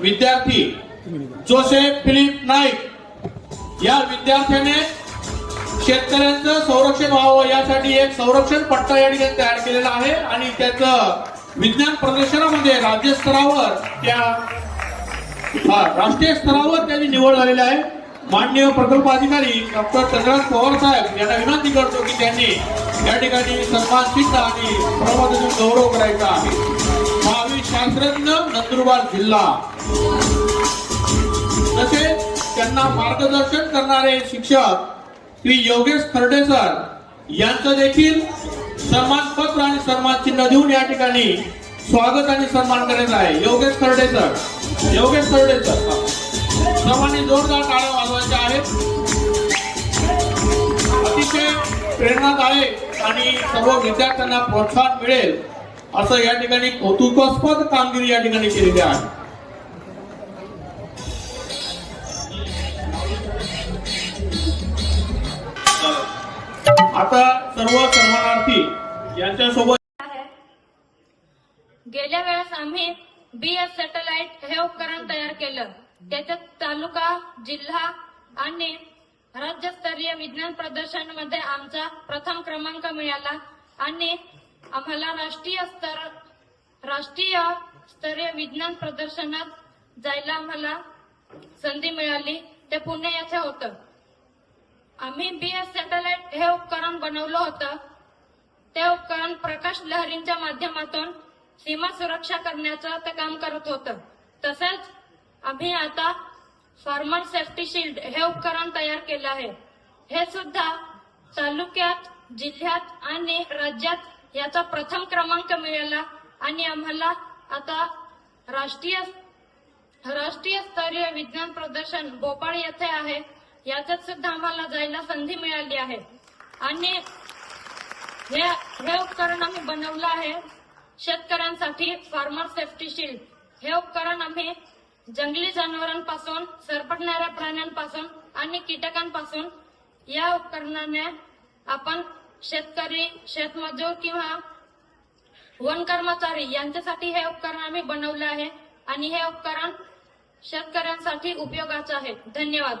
विद्यार्थी Joseph Philip Naik या विद्यार्थ्याने शेतकऱ्यांचं संरक्षण व्हावं यासाठी एक संरक्षण पट्टा या ठिकाणी तयार केलेला आहे आणि त्याचं विज्ञान प्रदर्शनामध्ये राज्यस्तरावर त्या राष्ट्रीय स्तरावर त्याची निवड झालेली आहे. माननीय प्रकल्प अधिकारी डॉक्टर चंद्रकांत पवार साहेब यांना विनंती करतो की त्यांनी या ठिकाणी सन्मान स्वीकार आणि प्रमाणातून गौरव करायचा आहे. महावीर शास्त्रज्ञ नंदुरबार जिल्हा. तसेच त्यांना मार्गदर्शन करणारे शिक्षक श्री योगेश खर्डे सर यांचं देखील सन्मान पत्र आणि सन्मान चिन्ह देऊन या ठिकाणी स्वागत आणि सन्मान करायचा आहे. योगेश खर्डे सर. योगेश खर्डे सर. सर्वांनी जोरदार टाळ्या वाजवायच्या आहेत. अतिशय प्रेरणादायक आणि सर्व विद्यार्थ्यांना प्रोत्साहन मिळेल. असं या ठिकाणी कौतुकास्पद कामगिरी या ठिकाणी केलेली आहे. आता सर्व सन्मानार्थी यांच्यासोबत गेल्या वेळेस आम्ही बीएस सॅटेलाइट हे उपकरण तयार केलं. त्याच्यात तालुका जिल्हा आणि राज्यस्तरीय विज्ञान प्रदर्शनमध्ये आमचा प्रथम क्रमांक मिळाला आणि आम्हाला राष्ट्रीय स्तर राष्ट्रीय स्तरीय विज्ञान प्रदर्शनात जायला आम्हाला संधी मिळाली. ते पुणे येथे होतं. आम्ही बी एस सॅटेलाइट हे उपकरण बनवलं होतं. ते उपकरण प्रकाश लहरींच्या माध्यमातून सीमा सुरक्षा करण्याचं ते काम करत होतं. तसेच आम्ही आता फार्मर सेफ्टी शिल्ड हे उपकरण तयार केलं आहे. हे सुद्धा तालुक्यात जिल्ह्यात आणि राज्यात याचा प्रथम क्रमांक मिळाला. आणि आम्हाला आता राष्ट्रीय राष्ट्रीय स्तरीय विज्ञान प्रदर्शन भोपाळ येथे आहे. याच्यात सुद्धा आम्हाला जायला संधी मिळाली आहे. आणि हे हे उपकरण आम्ही बनवलं आहे. शेतकऱ्यांसाठी फार्मर सेफ्टी शिल्ड हे उपकरण आम्ही जंगली जनावरांपासून सरपटणाऱ्या प्राण्यांपासून आणि कीटकांपासून या उपकरणाने आपण शेतकरी शेतमजूर किंवा वन कर्मचारी यांच्यासाठी हे उपकरण आम्ही बनवलं आहे. आणि हे उपकरण शेतकऱ्यांसाठी उपयोगाचं आहे. धन्यवाद.